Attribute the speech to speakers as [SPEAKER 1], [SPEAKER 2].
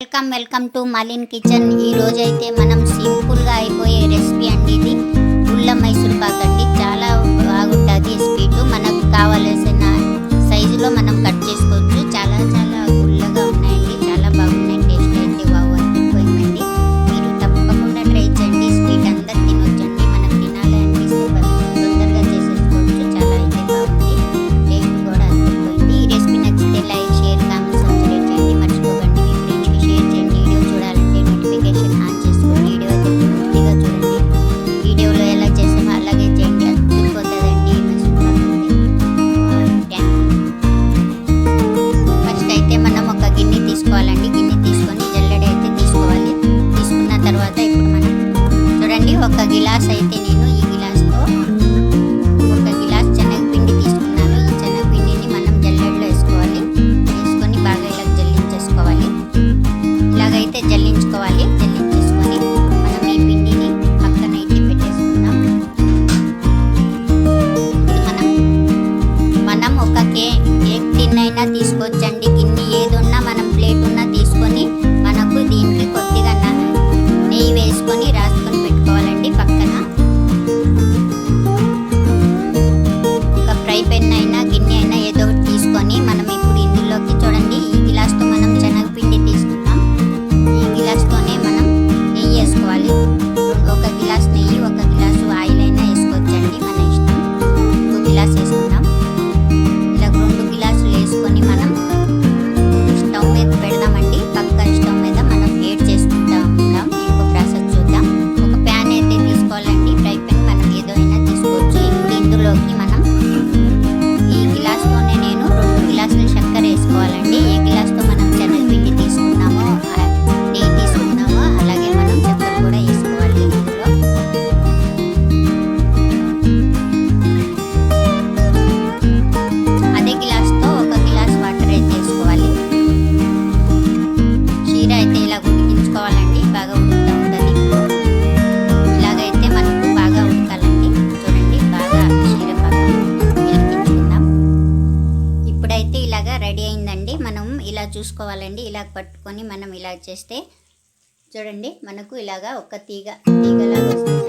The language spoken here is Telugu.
[SPEAKER 1] Welcome welcome to Malin kitchen. ఈరోజైతే మనం సింపుల్గా అయిపోయే రెసిపీ అండి ఇది. ఉల్ల మైసూర్ పాకట్ బాగా ఉడుకుతుంది ఇలాగైతే మనకు బాగా ఉండాలండి. చూడండి బాగా శీరపాకం ఇప్పుడైతే ఇలాగా రెడీ అయిందండి. మనం ఇలా చూసుకోవాలండి. ఇలా పట్టుకొని మనం ఇలా చేస్తే చూడండి మనకు ఇలాగా ఒక తీగ తీగలాగా వస్తుంది.